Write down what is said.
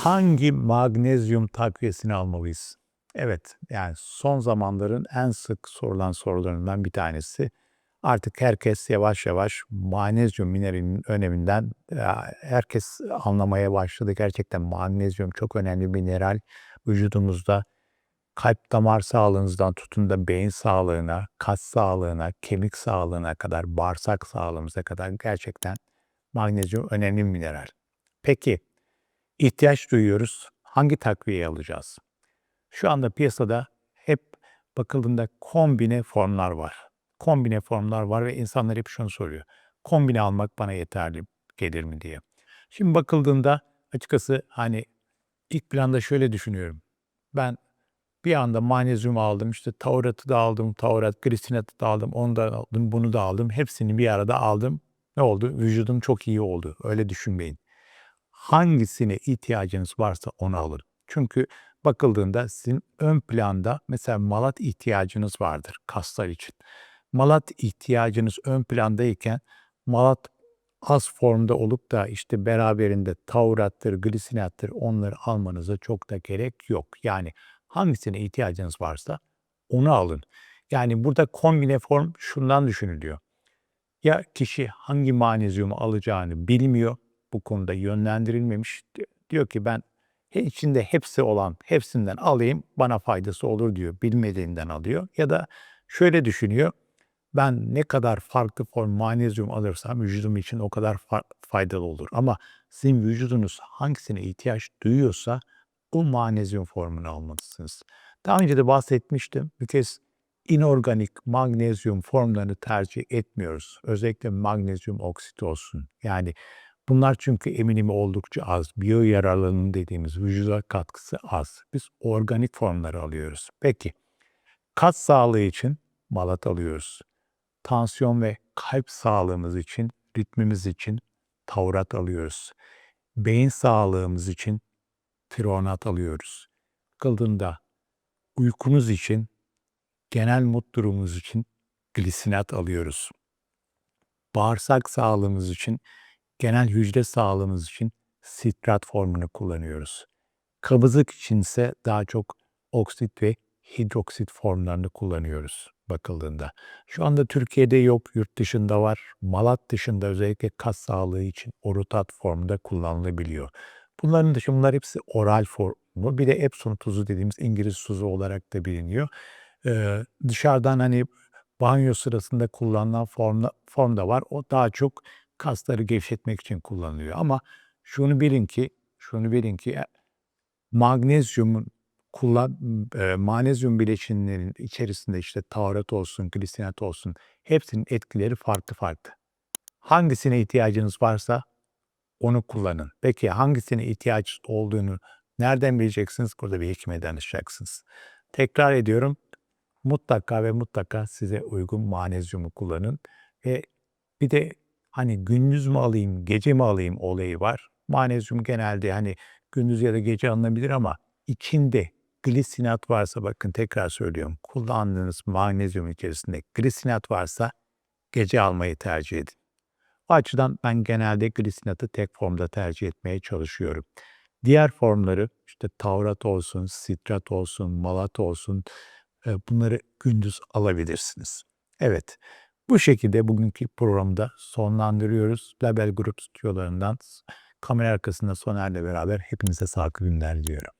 Hangi magnezyum takviyesini almalıyız? Evet, yani son zamanların en sık sorulan sorularından bir tanesi. Artık herkes yavaş yavaş magnezyum mineralinin öneminden ya, herkes anlamaya başladı. Gerçekten magnezyum çok önemli bir mineral. Vücudumuzda kalp damar sağlığınızdan tutun da beyin sağlığına, kas sağlığına, kemik sağlığına kadar, bağırsak sağlığımıza kadar gerçekten magnezyum önemli bir mineral. Peki ihtiyaç duyuyoruz. Hangi takviyeyi alacağız? Şu anda piyasada hep bakıldığında kombine formlar var. Kombine formlar var ve insanlar hep şunu soruyor. Kombine almak bana yeterli gelir mi diye. Şimdi bakıldığında açıkçası hani ilk planda şöyle düşünüyorum. Ben bir anda magnezyum aldım, işte tauratı da aldım, taurat, glisinatı da aldım, onu da aldım, bunu da aldım. Hepsini bir arada aldım. Ne oldu? Vücudum çok iyi oldu. Öyle düşünmeyin hangisine ihtiyacınız varsa onu alın. Çünkü bakıldığında sizin ön planda mesela malat ihtiyacınız vardır kaslar için. Malat ihtiyacınız ön plandayken malat az formda olup da işte beraberinde taurattır, glisinattır onları almanıza çok da gerek yok. Yani hangisine ihtiyacınız varsa onu alın. Yani burada kombine form şundan düşünülüyor. Ya kişi hangi magnezyumu alacağını bilmiyor bu konuda yönlendirilmemiş. Diyor ki ben içinde hepsi olan hepsinden alayım bana faydası olur diyor. Bilmediğinden alıyor. Ya da şöyle düşünüyor. Ben ne kadar farklı form magnezyum alırsam vücudum için o kadar faydalı olur. Ama sizin vücudunuz hangisine ihtiyaç duyuyorsa o magnezyum formunu almalısınız. Daha önce de bahsetmiştim. Bir kez inorganik magnezyum formlarını tercih etmiyoruz. Özellikle magnezyum oksit olsun. Yani Bunlar çünkü eminimi oldukça az. Biyo yararlılığının dediğimiz vücuda katkısı az. Biz organik formları alıyoruz. Peki, kas sağlığı için malat alıyoruz. Tansiyon ve kalp sağlığımız için, ritmimiz için taurat alıyoruz. Beyin sağlığımız için tironat alıyoruz. Kıldığında uykumuz için, genel mut durumumuz için glisinat alıyoruz. Bağırsak sağlığımız için genel hücre sağlığımız için sitrat formunu kullanıyoruz. Kabızlık içinse daha çok oksit ve hidroksit formlarını kullanıyoruz bakıldığında. Şu anda Türkiye'de yok, yurt dışında var. Malat dışında özellikle kas sağlığı için orutat formunda kullanılabiliyor. Bunların dışında bunlar hepsi oral formu. Bir de Epsom tuzu dediğimiz İngiliz tuzu olarak da biliniyor. Ee, dışarıdan hani banyo sırasında kullanılan formda, form da var. O daha çok kasları gevşetmek için kullanılıyor. Ama şunu bilin ki, şunu bilin ki e, magnezyumun kullan e, magnezyum bileşenlerinin içerisinde işte taurat olsun, glisinat olsun hepsinin etkileri farklı farklı. Hangisine ihtiyacınız varsa onu kullanın. Peki hangisine ihtiyaç olduğunu nereden bileceksiniz? Burada bir hekime danışacaksınız. Tekrar ediyorum. Mutlaka ve mutlaka size uygun magnezyumu kullanın. Ve bir de hani gündüz mü alayım, gece mi alayım olayı var. Magnezyum genelde hani gündüz ya da gece alınabilir ama içinde glisinat varsa bakın tekrar söylüyorum. Kullandığınız magnezyum içerisinde glisinat varsa gece almayı tercih edin. O açıdan ben genelde glisinatı tek formda tercih etmeye çalışıyorum. Diğer formları işte taurat olsun, sitrat olsun, malat olsun bunları gündüz alabilirsiniz. Evet, bu şekilde bugünkü programda sonlandırıyoruz. Label Group stüdyolarından kamera arkasında Soner'le beraber hepinize sağlıklı günler diliyorum.